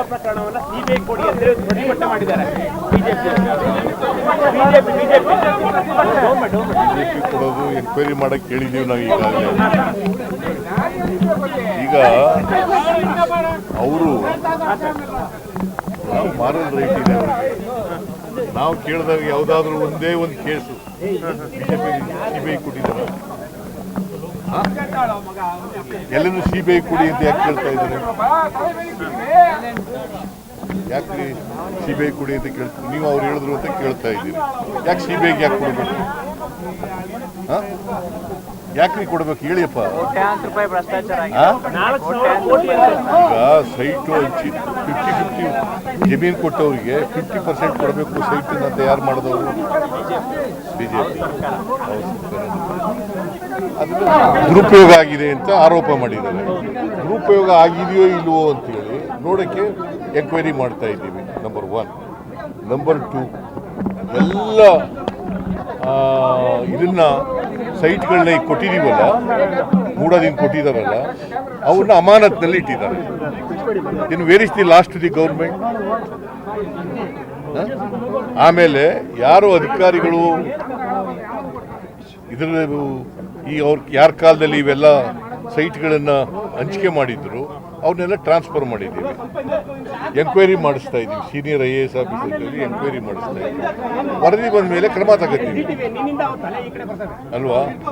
ಪ್ರಕರಣವನ್ನ CBI ಕೊಡಿ ಅಂದ್ರೆ ಪ್ರತಿಭಟನೆ ಮಾಡಿದ್ದಾರೆ. BJP BJP BJP BJP. ಕೊಡೋದು ಎನ್ಕ್ವೈರಿ ಮಾಡಕ್ ಕೇಳಿದೀವಿ ನಾವು ಈಗಾಗಲೇ. ಈಗ ಅವರು ಮಾರಲ್ ರೈಟ್ ಇದೆ ನಾವು ಕೇಳಿದಾಗ ಯಾವುದಾದ್ರೂ ಒಂದೇ ಒಂದು ಕೇಸು. ಬಿಜೆಪಿ ಸಿಬಿಐ ಕೊಟ್ಟಿದ್ದಾರೆ. ಎಲ್ಲರೂ ಸಿಬಿಐ ಕೊಡಿ ಅಂತ ಯಾಕೆ ಕೇಳ್ತಾ ಇದ್ದಾರೆ? ಯಾಕೆ ಸಿಬಿಐ ಕೊಡಿ ಅಂತ ಕೇಳ್ತೀವಿ ನೀವು ಅವ್ರು ಹೇಳಿದ್ರು ಅಂತ ಕೇಳ್ತಾ ಇದ್ದೀರಿ. ಯಾಕೆ ಸಿಬಿಐಗೆ ಯಾಕೆ ಕೊಡಬೇಕು? ಯಾಕ್ರಿ ಕೊಡ್ಬೇಕು? ಹೇಳಿಯಪ್ಪ. ಈಗ ಸೈಟು ಹಂಚಿ ಫಿಫ್ಟಿ ಫಿಫ್ಟಿ ಜಮೀನು ಕೊಟ್ಟವರಿಗೆ ಫಿಫ್ಟಿ ಪರ್ಸೆಂಟ್ ಕೊಡಬೇಕು ಸೈಟನ್ನ ತಯಾರು ಮಾಡಿದವರು? ಬಿಜೆಪಿ. ದುರುಪಯೋಗ ಆಗಿದೆ ಅಂತ ಆರೋಪ ಮಾಡಿದ್ದಾರೆ. ದುರುಪಯೋಗ ಆಗಿದೆಯೋ ಇಲ್ವೋ ಅಂತೇಳಿ ನೋಡೋಕ್ಕೆ ಎಂಕ್ವೈರಿ ಮಾಡ್ತಾ ಇದ್ದೀವಿ. ನಂಬರ್ ಒನ್ ನಂಬರ್ ಟು ಎಲ್ಲ ಇದನ್ನ ಸೈಟ್ಗಳನ್ನ ಈಗ ಕೊಟ್ಟಿದ್ದೀವಲ್ಲ ಮೂಡೋದಿನ ಕೊಟ್ಟಿದ್ದಾರಲ್ಲ ಅವ್ರನ್ನ ಅಮಾನತ್ನಲ್ಲಿ ಇಟ್ಟಿದ್ದಾರೆ. ಇನ್ನು where is the lost the government ಆಮೇಲೆ ಯಾರು ಅಧಿಕಾರಿಗಳು? ಇದರ ಈ ಅವ್ರ ಯಾರ ಕಾಲದಲ್ಲಿ ಇವೆಲ್ಲ ಸೈಟ್ಗಳನ್ನ ಹಂಚಿಕೆ ಮಾಡಿದ್ರು ಅವನ್ನೆಲ್ಲ ಟ್ರಾನ್ಸ್ಫರ್ ಮಾಡಿದ್ದೀವಿ. ಎಂಕ್ವೈರಿ ಮಾಡಿಸ್ತಾ ಇದ್ದೀವಿ. ಸೀನಿಯರ್ ಐ ಎ ಎಸ್ ಆಫೀಸರ್ಗಳಲ್ಲಿ ಎಂಕ್ವೈರಿ ಮಾಡಿಸ್ತಾ ಇದ್ದೀವಿ. ವರದಿ ಬಂದ ಮೇಲೆ ಕ್ರಮ ತಗೋತೀವಿ. ಅಲ್ವಾ?